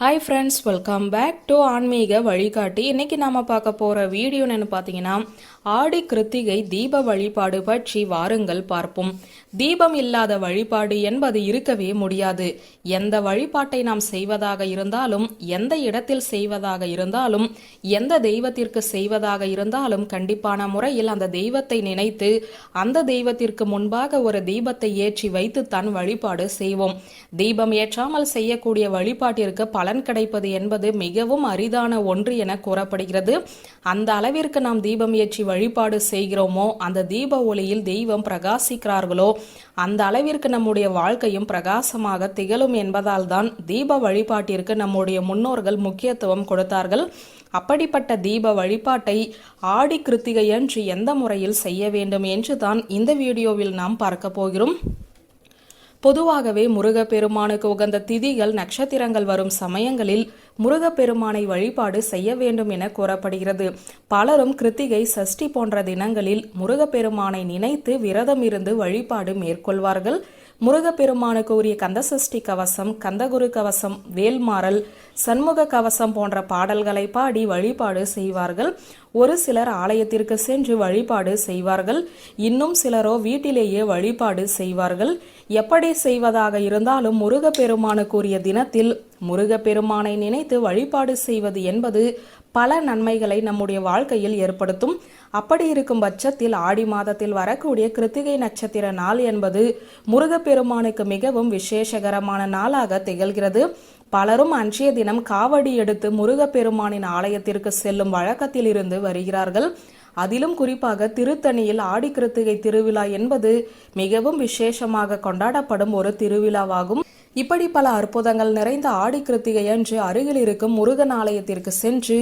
Hi friends welcome back to ஆன்மீக வழிகாட்டி. இன்னைக்கு நாம பார்க்க போற வீடியோ என்னன்னு பார்த்தீங்கன்னா ஆடி கிருத்திகை தீப வழிபாடு பற்றி வாருங்கள் பார்ப்போம். தீபம் இல்லாத வழிபாடு என்பது இருக்கவே முடியாது. எந்த வழிபாட்டை நாம் செய்வதாக இருந்தாலும் எந்த இடத்தில் செய்வதாக இருந்தாலும் எந்த தெய்வத்திற்கு செய்வதாக இருந்தாலும் கண்டிப்பான முறையில் அந்த தெய்வத்தை நினைத்து அந்த தெய்வத்திற்கு முன்பாக ஒரு தீபத்தை ஏற்றி வைத்து தான் வழிபாடு செய்வோம். தீபம் ஏற்றாமல் செய்யக்கூடிய வழிபாட்டிற்கு பல பலன் கிடைப்பது என்பது மிகவும் அரிதான ஒன்று என கூறப்படுகிறது. அந்த அளவிற்கு நாம் தீபம் ஏற்றி வழிபாடு செய்கிறோமோ அந்த தீப ஒளியில் தெய்வம் பிரகாசிக்கிறார்களோ அந்த அளவிற்கு நம்முடைய வாழ்க்கையும் பிரகாசமாக திகழும் என்பதால் தான் தீப வழிபாட்டிற்கு நம்முடைய முன்னோர்கள் முக்கியத்துவம் கொடுத்தார்கள். அப்படிப்பட்ட தீப வழிபாட்டை ஆடி கிருத்திகையன்று எந்த முறையில் செய்ய வேண்டும் என்று தான் இந்த வீடியோவில் நாம் பார்க்க போகிறோம். பொதுவாகவே முருகப்பெருமானுக்கு உகந்த திதிகள் நட்சத்திரங்கள் வரும் சமயங்களில் முருகப்பெருமானை வழிபாடு செய்ய வேண்டும் என கூறப்படுகிறது. பலரும் கிருத்திகை சஷ்டி போன்ற தினங்களில் முருகப்பெருமானை நினைத்து விரதம் இருந்து வழிபாடு மேற்கொள்வார்கள். முருகப்பெருமானுக்கு உரிய கந்தசஷ்டி கவசம் கந்தகுரு கவசம் வேல்மாறல் சண்முக கவசம் போன்ற பாடல்களை பாடி வழிபாடு செய்வார்கள். ஒரு சிலர் ஆலயத்திற்கு சென்று வழிபாடு செய்வார்கள். இன்னும் சிலரோ வீட்டிலேயே வழிபாடு செய்வார்கள். எப்படி செய்வதாக இருந்தாலும் முருகப்பெருமானுக்குரிய தினத்தில் முருகப்பெருமானை நினைத்து வழிபாடு செய்வது என்பது பல நன்மைகளை நம்முடைய வாழ்க்கையில் ஏற்படுத்தும். அப்படி இருக்கும் பட்சத்தில் ஆடி மாதத்தில் வரக்கூடிய கிருத்திகை நட்சத்திர நாள் என்பது முருகப்பெருமானுக்கு மிகவும் விசேஷகரமான நாளாக திகழ்கிறது. பலரும் அன்றைய தினம் காவடி எடுத்து முருகப்பெருமானின் ஆலயத்திற்கு செல்லும் வழக்கத்தில் இருந்து வருகிறார்கள். அதிலும் குறிப்பாக திருத்தணியில் ஆடி கிருத்திகை திருவிழா என்பது மிகவும் விசேஷமாக கொண்டாடப்படும் ஒரு திருவிழாவாகும். இப்படி பல அற்புதங்கள் நிறைந்த ஆடி கிருத்திகை அன்று அருகில் இருக்கும் முருகன் ஆலயத்திற்கு சென்று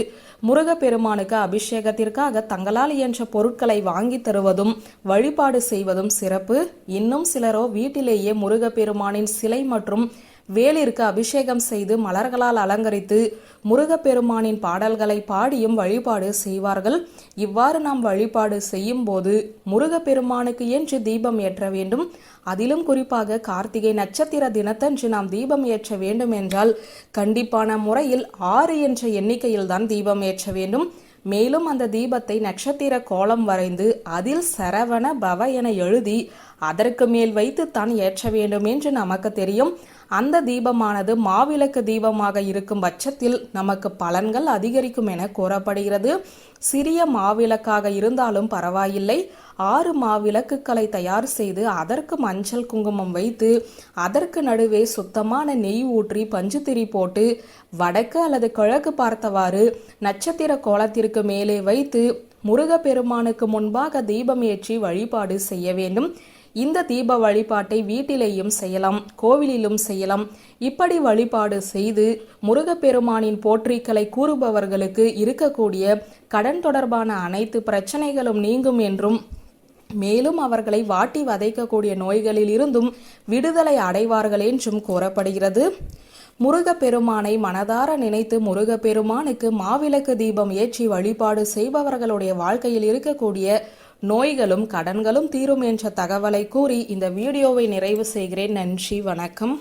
முருகப்பெருமானுக்கு அபிஷேகத்திற்காக தங்களால் இயன்ற பொருட்களை வாங்கி தருவதும் வழிபாடு செய்வதும் சிறப்பு. இன்னும் சிலரோ வீட்டிலேயே முருகப்பெருமானின் சிலை மற்றும் வேலிற்கு அபிஷேகம் செய்து மலர்களால் அலங்கரித்து முருகப்பெருமானின் பாடல்களை பாடியும் வழிபாடு செய்வார்கள். இவ்வாறு நாம் வழிபாடு செய்யும் போது முருகப்பெருமானுக்கு என்று தீபம் ஏற்ற வேண்டும். அதிலும் குறிப்பாக கார்த்திகை நட்சத்திர தினத்தன்று நாம் தீபம் ஏற்ற வேண்டும் என்றால் கண்டிப்பான முறையில் ஆறு என்ற எண்ணிக்கையில்தான் தீபம் ஏற்ற வேண்டும். மேலும் அந்த தீபத்தை நட்சத்திர கோலம் வரைந்து அதில் சரவண பவ என எழுதி அதற்கு மேல் வைத்து தான் ஏற்ற வேண்டும் என்று நமக்கு தெரியும். அந்த தீபமானது மாவிளக்கு தீபமாக இருக்கும் பட்சத்தில் நமக்கு பலன்கள் அதிகரிக்கும் என கூறப்படுகிறது. சிறிய மாவிளக்காக இருந்தாலும் பரவாயில்லை. ஆறு மாவிளக்குகளை தயார் செய்து அதற்கு மஞ்சள் குங்குமம் வைத்து அதற்கு நடுவே சுத்தமான நெய் ஊற்றி பஞ்சுத்திரி போட்டு வடக்கு அல்லது கிழக்கு பார்த்தவாறு நட்சத்திர கோலத்திற்கு மேலே வைத்து முருகப்பெருமானுக்கு முன்பாக தீபம் ஏற்றி வழிபாடு செய்ய வேண்டும். இந்த தீப வழிபாட்டை வீட்டிலேயும் செய்யலாம் கோவிலிலும் செய்யலாம். இப்படி வழிபாடு செய்து முருகப்பெருமானின் போற்றிகளை கூறுபவர்களுக்கு இருக்கக்கூடிய கடன் தொடர்பான அனைத்து பிரச்சனைகளும் நீங்கும் என்றும் மேலும் அவர்களை வாட்டி வதைக்கக்கூடிய நோய்களில் இருந்தும் விடுதலை அடைவார்கள் என்றும் கூறப்படுகிறது. முருகப்பெருமானை மனதார நினைத்து முருகப்பெருமானுக்கு மாவிளக்கு தீபம் ஏற்றி வழிபாடு செய்பவர்களுடைய வாழ்க்கையில் இருக்கக்கூடிய நோய்களும் கடன்களும் தீரும் என்ற தகவலை கூறி இந்த வீடியோவை நிறைவு செய்கிறேன். நன்றி வணக்கம்.